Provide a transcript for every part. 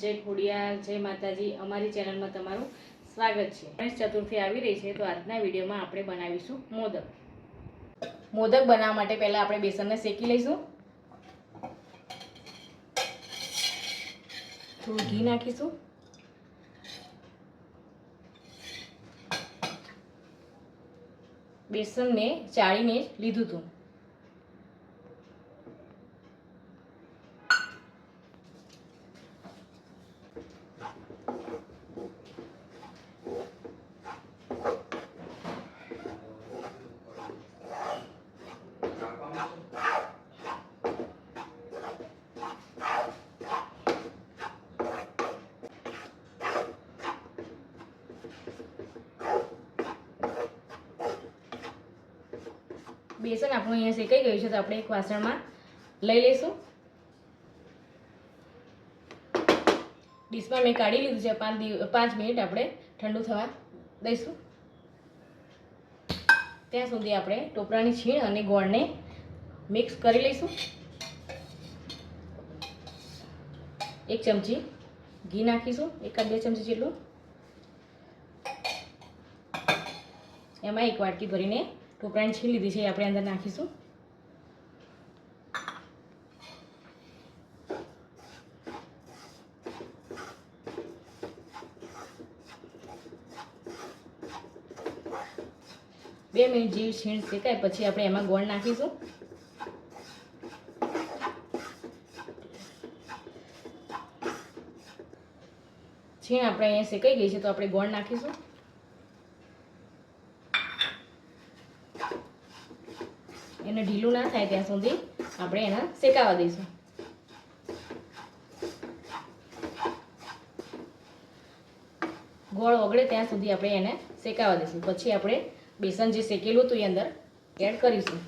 જય ખોડિયાર, જય માતાજી. અમારી ચેનલમાં તમારું સ્વાગત છે. ગણેશ ચતુર્થી આવી રહી છે, તો આજના વિડીયોમાં આપણે બનાવીશું મોદક. મોદક બનાવવા માટે પહેલાં આપણે બેસનને શેકી લઈશું. થોડું ઘી નાખીશું. બેસનને ચાળીને લીધું હતું. બેસન આપણું અહીંયા શેકાઈ ગયું છે તો આપણે એક વાસણમાં લઈ લઈશું. ડીશમાં મેં કાઢી લીધું છે. પાંચ પાંચ મિનિટ આપણે ઠંડુ થવા દઈશું. ત્યાં સુધી આપણે ટોપરાની છીણ અને ગોળને મિક્સ કરી લઈશું. એક ચમચી ઘી નાખીશું. એકાદ બે ચમચી જેટલું. એમાં એક વાટકી ભરીને ટોપરાની છીણ લીધી છે એ આપણે અંદર નાખીશું. બે મિનિટ જેવી છીણ શેકાય, પછી આપણે એમાં ગોળ નાખીશું. છીણ આપણે અહીંયા શેકાઈ ગઈ છે, તો આપણે ગોળ નાખીશું. એને ઢીલું ના થાય ત્યાં સુધી આપણે એને શેકાવા દઈશું. ગોળ ઓગળે ત્યાં સુધી આપણે એને શેકાવા દઈશું. પછી આપણે બેસન જે શેકેલું હતું એ અંદર એડ કરીશું.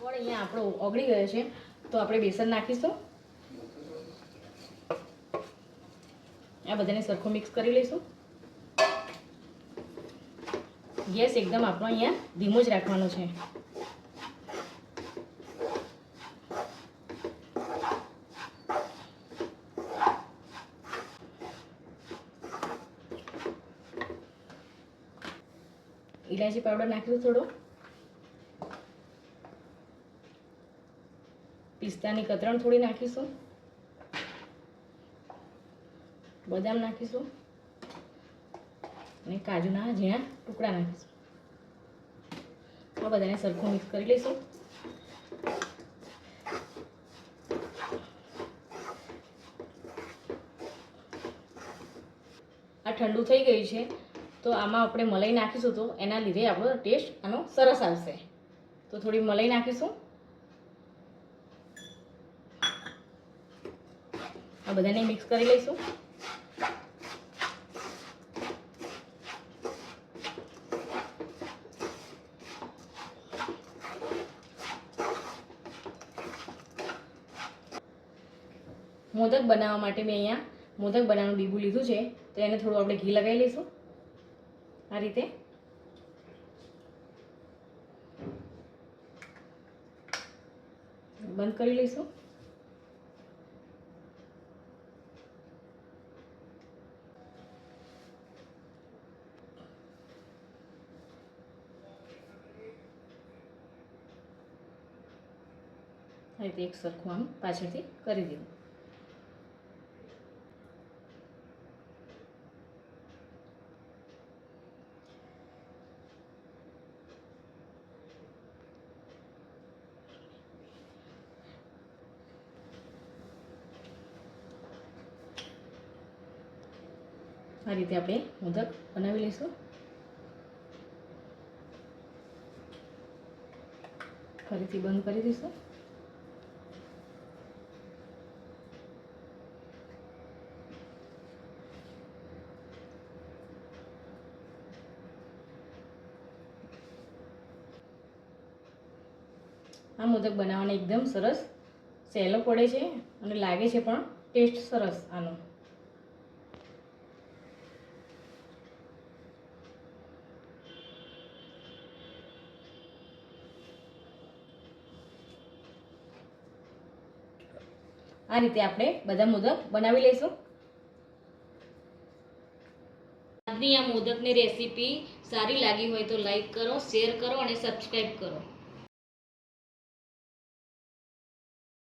ગોળ અહીંયા આપણો ઓગળી ગયો છે, તો આપણે બેસન નાખીશું. આ બધાને સરખું મિક્સ કરી લઈશું. ગેસ એકદમ આપણો અહીંયા ધીમો જ રાખવાનો છે. ઇલાયચી પાવડર નાખીશું થોડો. પિસ્તાની કતરણ થોડી નાખીશું. બદામ નાખીશું. અને કાજુના ઝીણા ટુકડા નાખીશું. આ બધાને સરખું મિક્સ કરી લઈશું. આ ઠંડુ થઈ ગયું છે, તો આમાં આપણે મલાઈ નાખીશું તો એના લીધે આપણો ટેસ્ટ આનો સરસ આવશે. તો થોડી મલાઈ નાખીશું. આ બધાને મિક્સ કરી લઈશું. મોદક બનાવવા માટે મેં અહીંયા મોદક બનાવવાનું બીબું લીધું છે. તો એને થોડું આપણે ઘી લગાવી લઈશું. આ રીતે. બંધ કરી લઈશું. આ રીતે એક સરખું આમ પાછળથી કરી દેવું આ રીતે આપણે મોદક બનાવી લઈશું. ફરીથી બંધ કરી દઈશું. આ મોદક બનાવવાનો એકદમ સરસ. સહેલો પડે છે અને લાગે છે પણ ટેસ્ટ સરસ આનો. આ રીતે આપણે બધા મોદક બનાવી લઈશું. આજની આ મોદકની રેસીપી સારી લાગી હોય તો લાઈક કરો, શેર કરો અને સબસ્ક્રાઈબ કરો.